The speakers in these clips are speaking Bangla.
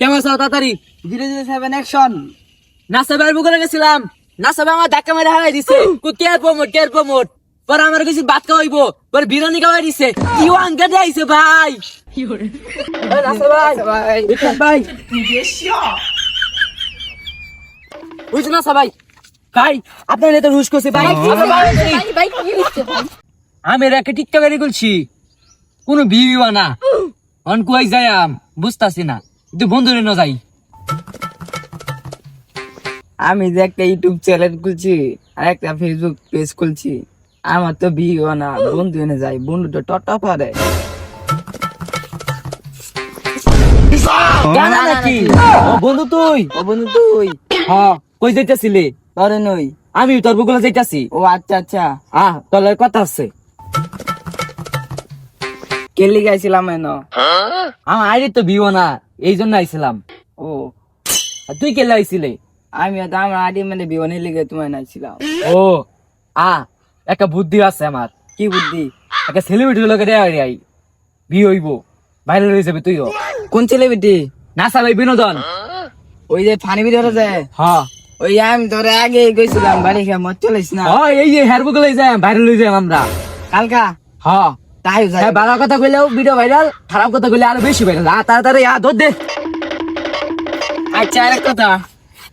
কেমন আছো তাড়াতাড়ি? সেভেন অ্যাকশন নাসা ভাই বুকে গেছিলাম নাসা ভাই আমার ধাক্কা মেরে হারাই দিছে। কেয়ার প্রমোট কেয়ার প্রমোট পরে আমার কিছু ভাত খাওয়াইবো। পরে বিরিয়ানি খাওয়াই দিছে। ইউ আঙ্কা আইছে ভাই। এই নাসা ভাই। ভাই। বিক্রম ভাই। বুঝছ না সবাই ভাই। আপনার রুশ করছে। ভাই আমি রেখে টিকটা বেরিয়ে করছি। কোনো বিয়ে না অন কুয়াই যাই আম বুঝতাছি না। ন যাই। আমি যে একটা ইউটিউব চ্যানেল খুলছি আর একটা ফেসবুক পেজ খুলছি আমার তো বিয়ে না বন্ধু এনে যায় বন্ধু তো টটা পারে। জানা নাকি ও বন্ধু তুই? ও বন্ধু তুই? হ্যাঁ কই যাইতাছিলি? তোরে নই। আমি তোর বুকুলা যাইতাছি। ও আচ্ছা আচ্ছা। আহ তোর কথা আছে। কেলি গাইছিলাম এন? আমার আইডি তো বিও না। এই জন্য আইছিলাম। ও। আর তুই কেলে আইছিলি? আমি তো আমার আদি মানে বিয়ে লিগে তোমার নাইছিলাম। ও। আ একটা বুদ্ধি আছে আমার। কি বুদ্ধি? একটা সেলিব্রিটি লোকে দেয় আই। বিয়ে হইব। বাইরে হয়ে যাবে তুইও। কোন ছেলে বেটি নাসা ভাই বিনোদন। ওই যে ফানি ভিতরে যায়? হ্যাঁ ওই আমি তোরে আগে গেছিলাম বাড়ি খেয়ে মত চলিস না। হ্যাঁ এই যে হেয়ার বুকে লই যাই বাইরে লই যাই আমরা। কালকা? হ্যাঁ তাই যাই। হ্যাঁ ভালো কথা কইলেও ভিডিও ভাইরাল খারাপ কথা কইলে আরও বেশি ভাইরাল আ তাড়াতাড়ি আ ধর দে। আচ্ছা আর কথা।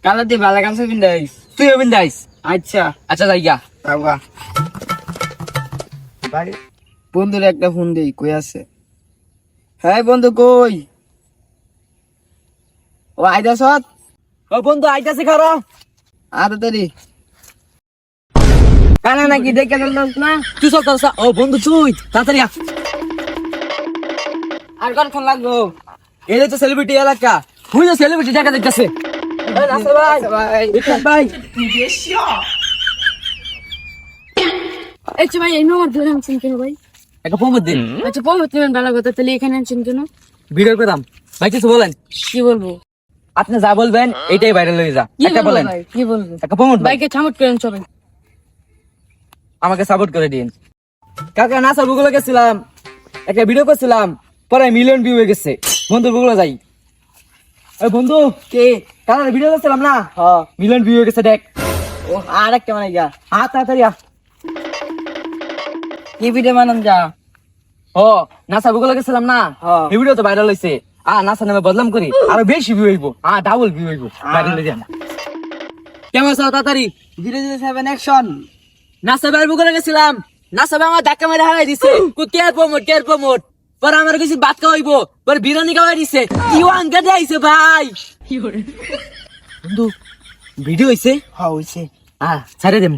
কালো তুই ভালো গামছা পিন্দাইস তুই অবিন দাইস আচ্ছা আচ্ছা যাই গা। ভাই বন্ধুর একটা ফোন দেই কই আছে? হ্যাঁ বন্ধু কই? ও আইদা সৎ ও বন্ধু আইতাছে খারো। আর তাড়ি কানা নাকি দেখে না? তুই তোর ও বন্ধু তুই তাড়াতাড়ি আর কতক্ষণ লাগবো এই তো সেলিব্রিটি এলাকা। তুই তো সেলিব্রিটি দেখা দেখতেছে আচ্ছা ভাই। বিক্রম ভাই। আচ্ছা ভাই। এই নম্বর ধরে আনছেন কেন ভাই? একটা ফোন দিন আচ্ছা বলব তুমি ভালো কথা তাহলে এখানে আনছেন কেন? ভিডিও করতাম ভাই কিছু বলেন। কি বলব? আপনি যা বলবেন এইটাই ভাইরাল হয়ে যা। কি কি বলব? একটা ভাই বাইকে থামট করেন সবাই। আমাকে সাপোর্ট করে দিন। কাকা নাসার বুগুলো গেছিলাম একটা ভিডিও করছিলাম পরে মিলিয়ন ভিউ হয়ে গেছে। বন্ধুর বুগুলো যাই। ওই বন্ধু কে? কাকা ভিডিও করছিলাম না? হ্যাঁ মিলিয়ন ভিউ হয়ে গেছে দেখ। ও আর একটা মানে গা। আ তাড়াতাড়ি আ। কি ভিডিও মানাম যা? ও নাসা বুগুলো গেছিলাম না? হ্যাঁ। এই ভিডিও তো ভাইরাল হয়েছে আ নাসা নামে বদলাম করি। আরও বেশি ভিউ হইব। আ ডাবল ভিউ হইব। ভাইরাল হয়ে যান কেমন আছো তাড়াতাড়ি? জিরো জিরো সেভেন অ্যাকশন নাসা ভাই বুকুরে গেছিলাম নাসা আমার ধাক্কা মেরে হারাই দিছে। কেয়ার প্রমোট কেয়ার প্রমোট পরে আমার কিছু ভাত খাওয়াইবো পরে খাওয়াই দিছে। আঙ্কা আইছে ভাই? বন্ধু ভিডিও হইছে? হ্যাঁ হইছে। আ ছাড়ে দেম।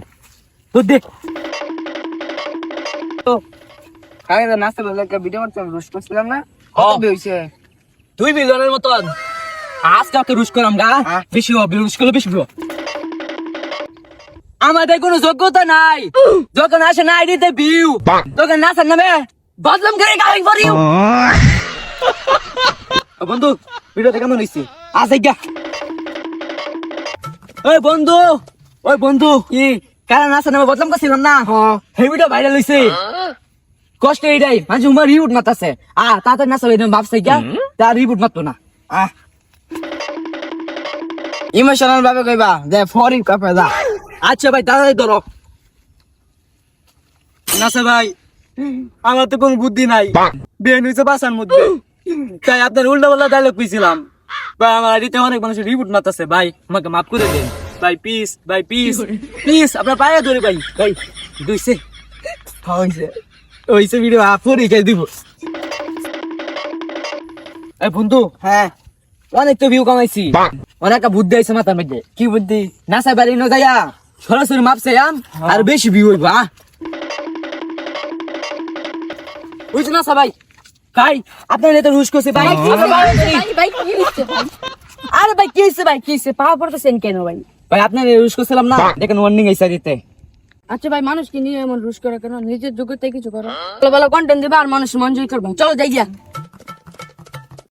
তো দে। তো কাকে তো নাস্তা বলে ভিডিও করতে রোজ করছিলাম না? হ্যাঁ। কত হইছে? তুই মিলনের মতন। আজকে ওকে রুশ করাম গা। হ্যাঁ। বেশি হবে রুশ করলে বেশি হবে। আমাদের কোনো যোগ্যতা নাই। যখন আসে না আইডিতে ভিউ তখন নাচার নামে বদলাম করে গাড়ি করি বন্ধু ভিডিওটা কেমন হয়েছে আজ গা ওই বন্ধু ওই বন্ধু কি কারণ নাচার নামে বদলাম করছিলাম না? সেই ভিডিও ভাইরাল হয়েছে কষ্ট এইটাই মানুষ উমার রিউট মাতাছে আ তাড়াতাড়ি নাচা হইলে ভাবছে গিয়া তার রিবুট মারতো না। আহ। ইমোশনাল ভাবে কইবা যে ফরি কাপে দা আচ্ছা ভাই তাড়াতাড়ি ধরো। নাসে ভাই আমার তো কোনো বুদ্ধি নাই। বেন হয়েছে বাসার মধ্যে। তাই আপনার উল্টা পাল্টা ডায়লগ পিছিলাম ভাই আমার আইডিতে অনেক মানুষের মারতেছে। ভাই আমাকে মাফ করে দেন। ভাই পিস ভাই পিস পিস আপনার পায়ে ধরে ভাই। ভাই দুইছে হইছে। ওইসে ভিডিও আপনি খাই দিব। এই বন্ধু হ্যাঁ অনেক তো ভিউ কমাইছি। অনেক বুদ্ধি আছে মাথার মধ্যে। কি বুদ্ধি? নাসা বাড়ি ন যাইয়া। সরাসরি মাপছে আম? আর বেশি ভিউ হইব আ? বুঝছ না সবাই? ভাই আপনার নেতা রুশ করছে ভাই। ভাই কি আরে ভাই কি হচ্ছে ভাই? কি হচ্ছে পাওয়া পড়তেছেন কেন ভাই? ভাই আপনার রুশ করছিলাম না? দেখেন ওয়ার্নিং আইসা দিতে। আচ্ছা ভাই মানুষকে নিয়ে এমন রুশ করে কেন? নিজের যোগ্যতায় কিছু করো। ভালো ভালো কন্টেন্ট দিবা আর মানুষ মন জয় করব। চলো যাই গিয়া।